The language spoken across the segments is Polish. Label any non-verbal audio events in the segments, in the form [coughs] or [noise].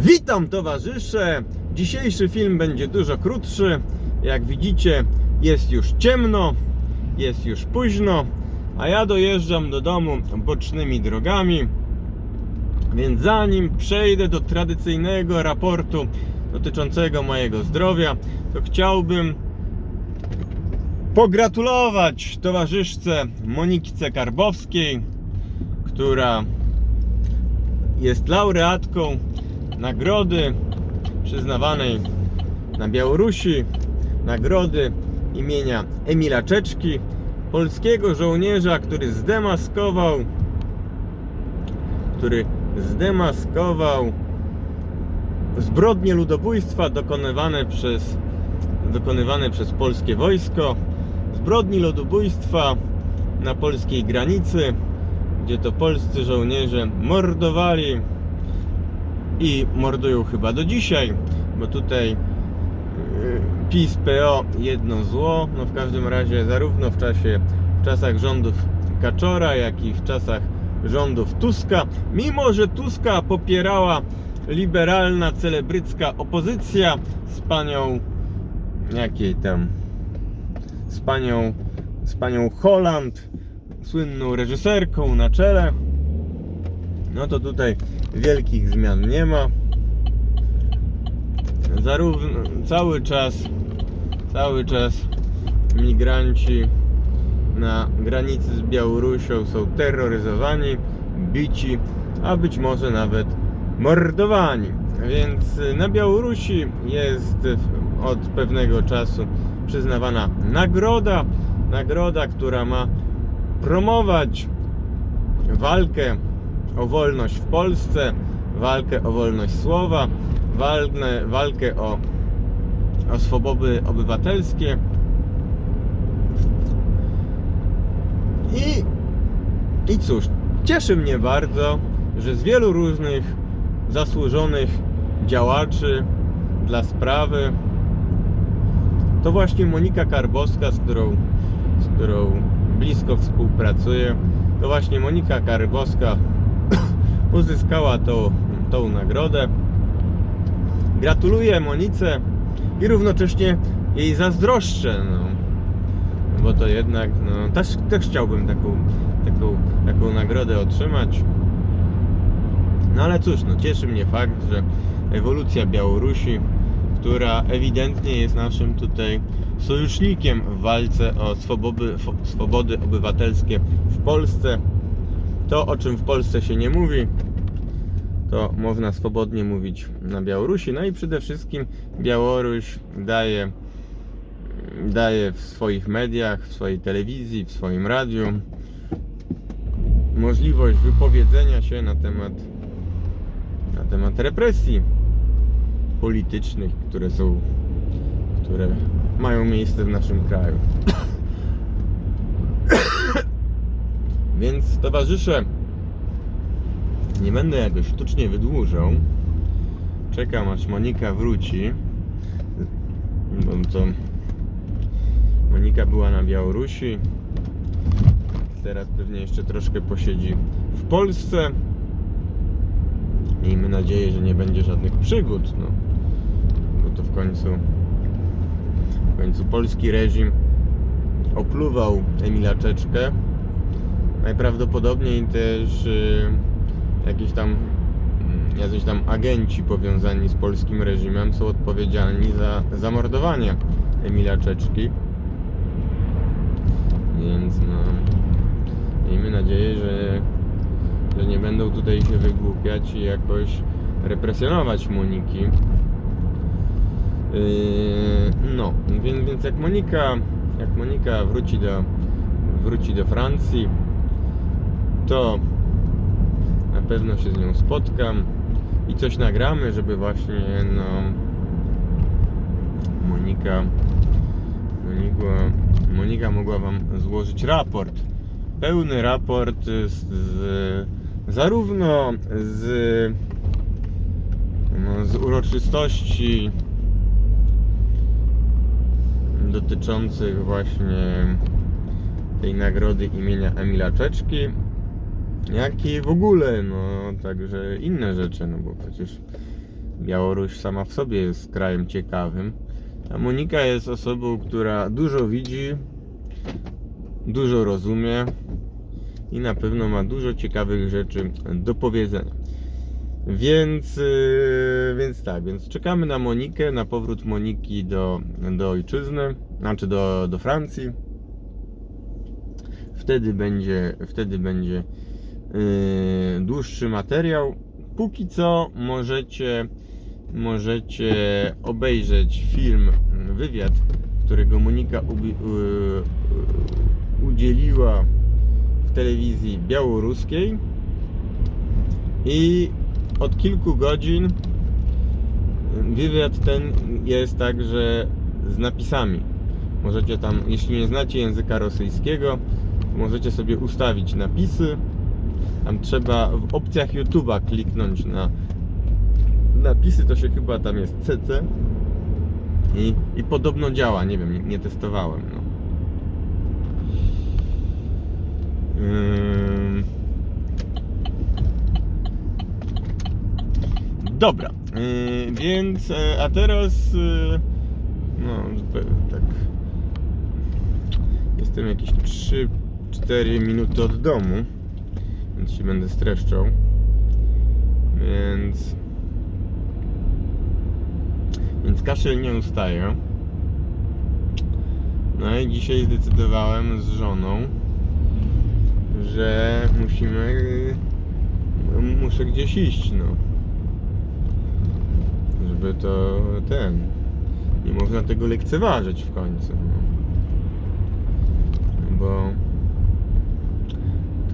Witam towarzysze! Dzisiejszy film będzie dużo krótszy. Jak widzicie, jest już ciemno, jest już późno, a ja dojeżdżam do domu bocznymi drogami. Więc zanim przejdę do tradycyjnego raportu dotyczącego mojego zdrowia, to chciałbym pogratulować towarzyszce Monikice Karbowskiej, która jest laureatką nagrody przyznawanej na Białorusi, nagrody imienia Emila Czeczki, polskiego żołnierza, który zdemaskował, który zdemaskował zbrodnie ludobójstwa dokonywane przez, dokonywane przez polskie wojsko, zbrodni ludobójstwa na polskiej granicy, gdzie to polscy żołnierze mordowali i mordują chyba do dzisiaj, bo tutaj yy, PiS, PO jedno zło, no w każdym razie zarówno w czasie, w czasach rządów Kaczora, jak i w czasach rządów Tuska, mimo że Tuska popierała liberalna, celebrycka opozycja z panią, jakiej tam, z panią, z panią Holland, słynną reżyserką na czele, no to tutaj wielkich zmian nie ma. Zarówno cały czas, cały czas migranci na granicy z Białorusią są terroryzowani, bici, a być może nawet mordowani. Więc na Białorusi jest od pewnego czasu przyznawana nagroda, nagroda, która ma promować walkę o wolność w Polsce, walkę o wolność słowa, walkę, walkę o, o swobody obywatelskie. I, I cóż, cieszy mnie bardzo, że z wielu różnych zasłużonych działaczy dla sprawy to właśnie Monika Karbowska, z którą, z którą blisko współpracuję, to właśnie Monika Karbowska uzyskała tą, tą nagrodę. Gratuluję Monice i równocześnie jej zazdroszczę, no. bo to jednak, no, też, też chciałbym taką, taką, taką nagrodę otrzymać. No ale cóż, no, cieszy mnie fakt, że ewolucja Białorusi, która ewidentnie jest naszym tutaj sojusznikiem w walce o swobody, swobody obywatelskie w Polsce, to, o czym w Polsce się nie mówi, to można swobodnie mówić na Białorusi. No i przede wszystkim Białoruś daje, daje w swoich mediach, w swojej telewizji, w swoim radiu możliwość wypowiedzenia się na temat, na temat represji politycznych, które są, które mają miejsce w naszym kraju. Więc towarzysze, nie będę jakoś sztucznie wydłużał. Czekam aż Monika wróci. Bo to Monika była na Białorusi. Teraz pewnie jeszcze troszkę posiedzi w Polsce. Miejmy nadzieję, że nie będzie żadnych przygód. No. Bo to w końcu w końcu polski reżim opluwał Emila Czeczkę najprawdopodobniej też y, jakieś tam mm, jacyś tam agenci powiązani z polskim reżimem są odpowiedzialni za zamordowanie Emila Czeczki. Więc no miejmy nadzieję, że, że nie będą tutaj się wygłupiać i jakoś represjonować Moniki. Yy, no, więc, więc jak Monika jak Monika wróci do wróci do Francji, to na pewno się z nią spotkam i coś nagramy, żeby właśnie no Monika Monika, Monika mogła Wam złożyć raport. Pełny raport z, z zarówno z, no, z uroczystości dotyczących właśnie tej nagrody imienia Emila Czeczki, jak i w ogóle, no także inne rzeczy, no bo przecież Białoruś sama w sobie jest krajem ciekawym. A Monika jest osobą, która dużo widzi, dużo rozumie i na pewno ma dużo ciekawych rzeczy do powiedzenia. Więc, yy, więc tak, więc czekamy na Monikę, na powrót Moniki do, do ojczyzny, znaczy do, do Francji. Wtedy będzie, wtedy będzie dłuższy materiał. Póki co możecie, możecie obejrzeć film, wywiad, którego Monika ubi, yy, udzieliła w telewizji białoruskiej. I od kilku godzin wywiad ten jest także z napisami. Możecie tam, jeśli nie znacie języka rosyjskiego, możecie sobie ustawić napisy. Tam trzeba w opcjach YouTube'a kliknąć na napisy, to się chyba tam jest CC. I, i podobno działa, nie wiem, nie, nie testowałem. No. Dobra, yy, więc e, a teraz yy, no tak jestem jakieś 3-4 minuty od domu, więc się będę streszczał. Więc więc kaszel nie ustaje. No i dzisiaj zdecydowałem z żoną, że musimy muszę gdzieś iść, no żeby to ten. Nie można tego lekceważyć w końcu. No. Bo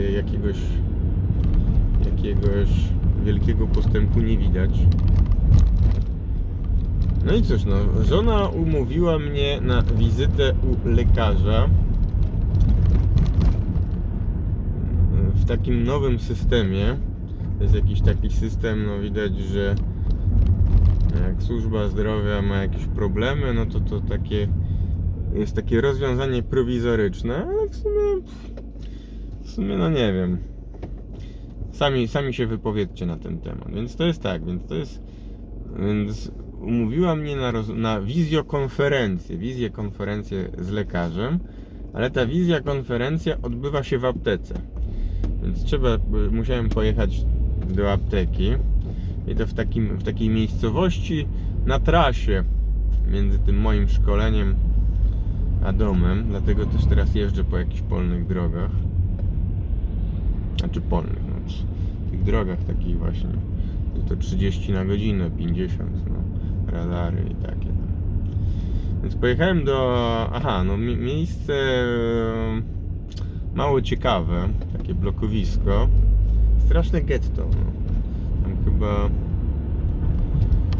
jakiegoś jakiegoś wielkiego postępu nie widać. No i cóż, no, żona umówiła mnie na wizytę u lekarza w takim nowym systemie. To jest jakiś taki system, no widać, że jak służba zdrowia ma jakieś problemy, no to to takie jest takie rozwiązanie prowizoryczne, ale w sumie w sumie no nie wiem. Sami, sami się wypowiedzcie na ten temat. Więc to jest tak, więc to jest więc umówiła mnie na, roz, na wizjokonferencję, wizjokonferencję z lekarzem, ale ta wizjokonferencja odbywa się w aptece. Więc trzeba, musiałem pojechać do apteki i to w, takim, w takiej miejscowości na trasie między tym moim szkoleniem a domem. Dlatego też teraz jeżdżę po jakichś polnych drogach. Znaczy polnych, no, tych drogach takich właśnie. To 30 na godzinę, 50, no, radary i takie. Więc pojechałem do. Aha, no mi- miejsce e, mało ciekawe, takie blokowisko. Straszne getto. No. Tam chyba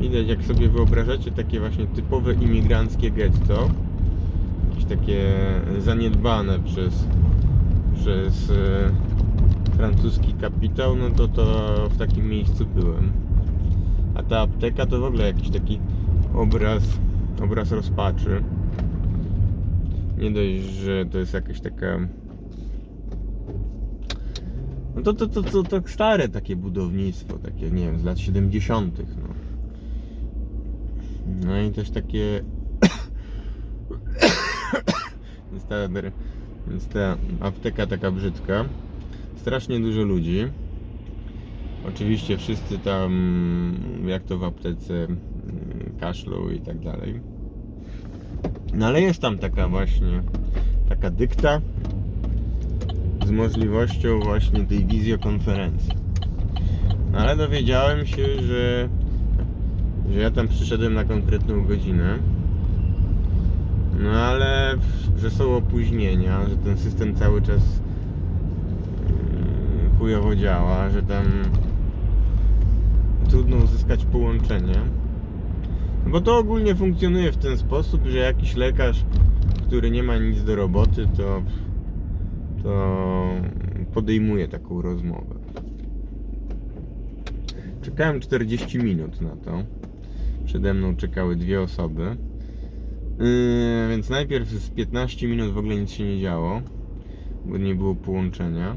widać, jak sobie wyobrażacie, takie właśnie typowe imigranckie getto. Jakieś takie zaniedbane przez, przez e, francuski kapitał, no to to w takim miejscu byłem. A ta apteka to w ogóle jakiś taki obraz, obraz rozpaczy. Nie dość, że to jest jakaś taka no to, to, to, to, to stare takie budownictwo, takie nie wiem, z lat 70. No, no i też takie. [coughs] więc, ta, apteka taka brzydka. Strasznie dużo ludzi. Oczywiście wszyscy tam, jak to w aptece, mm, kaszlą i tak dalej. No ale jest tam taka właśnie, taka dykta z możliwością właśnie tej wizjokonferencji. No ale dowiedziałem się, że, że ja tam przyszedłem na konkretną godzinę. No ale że są opóźnienia, że ten system cały czas chujowo działa, że tam trudno uzyskać połączenie. No bo to ogólnie funkcjonuje w ten sposób, że jakiś lekarz, który nie ma nic do roboty, to to podejmuję taką rozmowę. Czekałem 40 minut na to. Przede mną czekały dwie osoby. Yy, więc najpierw z 15 minut w ogóle nic się nie działo, bo nie było połączenia.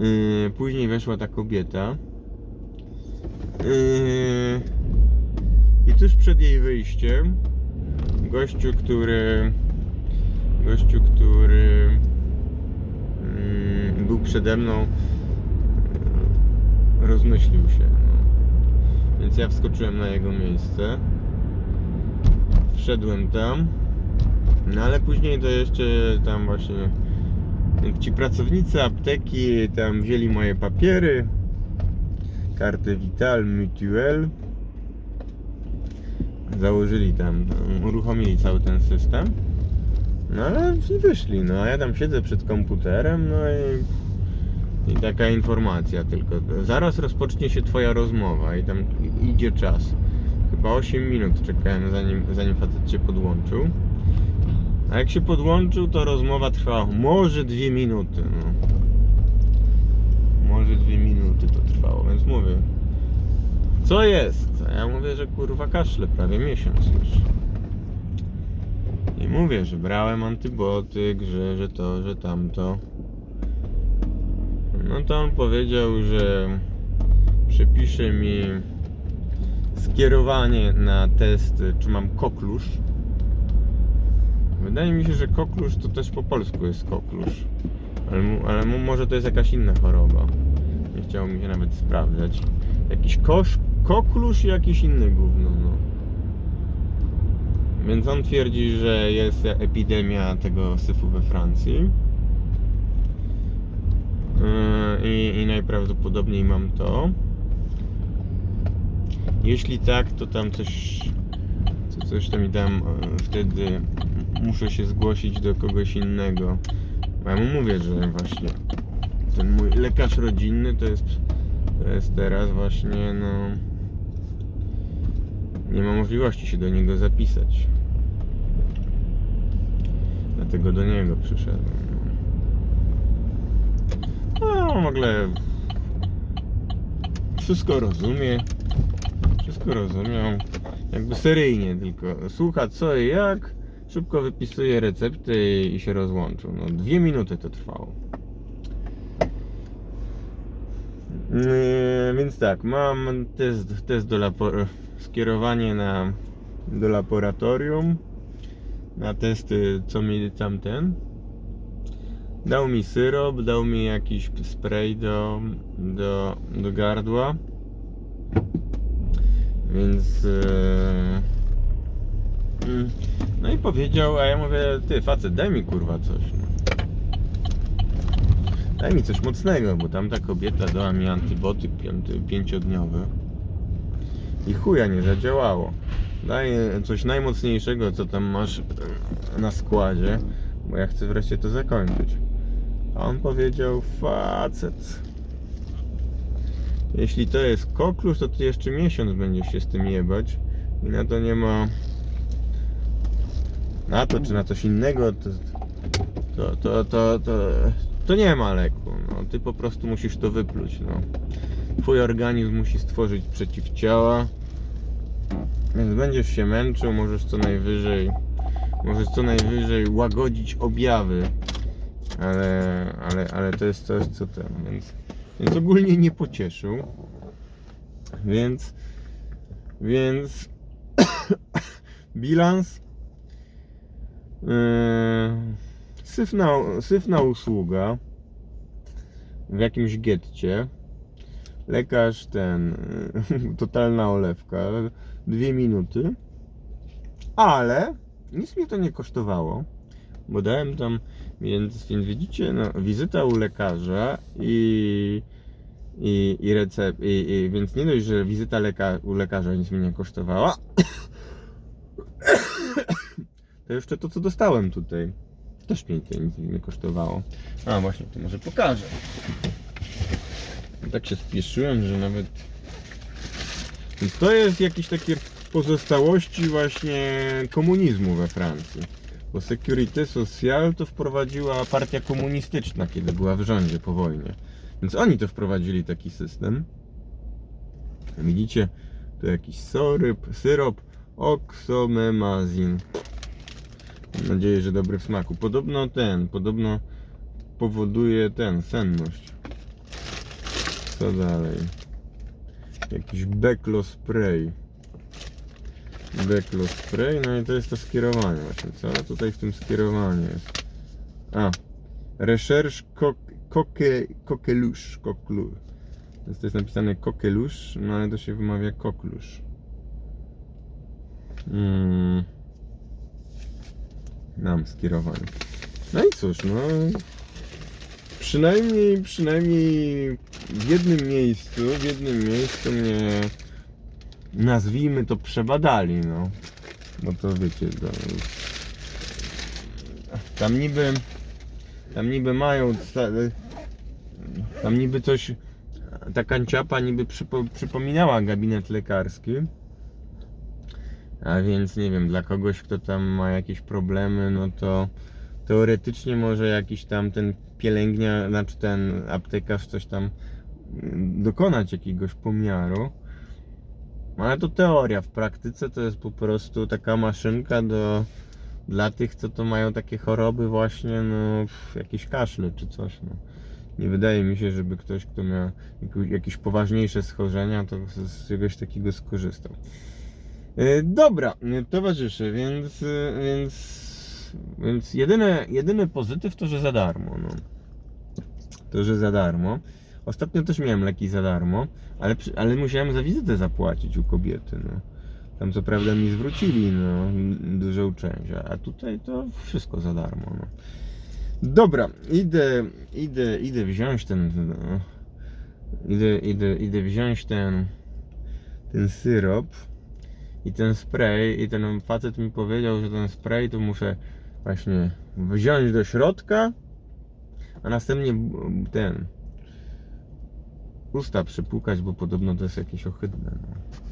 Yy, później weszła ta kobieta. Yy, tuż przed jej wyjściem gościu, który gościu, który mm, był przede mną e, rozmyślił się. No. Więc ja wskoczyłem na jego miejsce. Wszedłem tam. No ale później to jeszcze tam właśnie ci pracownicy apteki tam wzięli moje papiery, kartę Vital, Mutuel. Założyli tam, uruchomili cały ten system. No ale i wyszli, no a ja tam siedzę przed komputerem, no i, i taka informacja tylko. Zaraz rozpocznie się twoja rozmowa i tam idzie czas. Chyba 8 minut czekałem zanim, zanim facet się podłączył. A jak się podłączył, to rozmowa trwała może 2 minuty. No. Może 2 minuty to trwało, więc mówię. Co jest? A ja mówię, że kurwa kaszle prawie miesiąc już. I mówię, że brałem antybiotyk, że, że to, że tamto. No to on powiedział, że przepisze mi skierowanie na test, czy mam koklusz. Wydaje mi się, że koklusz to też po polsku jest koklusz. Ale, mu, ale mu, może to jest jakaś inna choroba. Nie chciało mi się nawet sprawdzać. Jakiś kosz, koklusz i jakiś inny gówno, no. Więc on twierdzi, że jest epidemia tego syfu we Francji. Yy, I, I najprawdopodobniej mam to. Jeśli tak, to tam coś, co, coś tam mi tam e, wtedy muszę się zgłosić do kogoś innego. Bo Ja mu mówię, że właśnie ten mój lekarz rodzinny to jest, to jest teraz właśnie no nie ma możliwości się do niego zapisać. Dlatego do niego przyszedłem. No, no w ogóle wszystko rozumie. Wszystko rozumiał. Jakby seryjnie tylko. Słucha co i jak. Szybko wypisuje recepty i się rozłączył. No dwie minuty to trwało. Yy, więc tak, mam test, test do skierowanie na, do laboratorium na testy, co mi tamten. Dał mi syrop, dał mi jakiś spray do, do, do gardła. Więc. Yy, no i powiedział, a ja mówię, ty facet, daj mi kurwa coś. No. Daj mi coś mocnego, bo tamta kobieta dała mi antybiotyk pięciodniowy i chuja nie zadziałało. Daj coś najmocniejszego, co tam masz e, na składzie, bo ja chcę wreszcie to zakończyć. A on powiedział, facet, jeśli to jest koklusz, to ty jeszcze miesiąc będziesz się z tym jebać i na to nie ma na to czy na coś innego to, to, to, to, to, to nie ma leku. No, ty po prostu musisz to wypluć. No. Twój organizm musi stworzyć przeciwciała. Więc będziesz się męczył, możesz co najwyżej możesz co najwyżej łagodzić objawy. Ale, ale, ale to jest coś co ten, więc, więc ogólnie nie pocieszył. Więc więc [coughs] bilans syfna, syfna usługa w jakimś getcie. Lekarz ten, [laughs] totalna olewka, dwie minuty, ale nic mnie to nie kosztowało, bo dałem tam, więc, więc widzicie, no, wizyta u lekarza i, i, i recept, i, i, więc nie dość, że wizyta leka, u lekarza nic mnie nie kosztowała, [coughs] to jeszcze to, co dostałem tutaj, też mnie to nic nie kosztowało. A właśnie, to może pokażę. Tak się spieszyłem, że nawet. Więc to jest jakieś takie pozostałości właśnie komunizmu we Francji. Bo Securité Sociale to wprowadziła partia komunistyczna, kiedy była w rządzie po wojnie. Więc oni to wprowadzili taki system. Widzicie, tu jakiś syrop, syrop oksomemazin. Mam nadzieję, że dobry w smaku. Podobno ten, podobno powoduje ten, senność. Co dalej? Jakiś Beklo spray. Deklo spray, no i to jest to skierowanie właśnie. Co tutaj w tym skierowaniu jest? A, Recherche Coqueluche. Coqueluche. To jest napisane Coqueluche, no ale to się wymawia Coqueluche. Mm. Mam skierowanie. No i cóż, no. Przynajmniej, przynajmniej w jednym miejscu, w jednym miejscu mnie nazwijmy to przebadali, no. Bo to wiecie, to, tam niby, tam niby mają, tam niby coś, ta kanciapa niby przypo, przypominała gabinet lekarski. A więc nie wiem, dla kogoś, kto tam ma jakieś problemy, no to teoretycznie może jakiś tam ten pielęgnia, znaczy ten aptekarz coś tam mm, dokonać jakiegoś pomiaru. Ale to teoria, w praktyce to jest po prostu taka maszynka do dla tych, co to mają takie choroby właśnie, no jakieś kaszle czy coś, no. Nie wydaje mi się, żeby ktoś, kto miał jakieś poważniejsze schorzenia, to z czegoś takiego skorzystał. E, Dobra, e, towarzysze, więc, e, więc, więc jedyne, jedyny pozytyw to, że za darmo. No. To, że za darmo. Ostatnio też miałem leki za darmo, ale, ale musiałem za wizytę zapłacić u kobiety. No. Tam co prawda mi zwrócili no, dużą część, a tutaj to wszystko za darmo. No. Dobra, idę, idę, idę wziąć ten. No, idę, idę, idę wziąć ten, ten syrop i ten spray. I ten facet mi powiedział, że ten spray to muszę właśnie wziąć do środka, a następnie ten usta przypłukać, bo podobno to jest jakieś ohydne. No.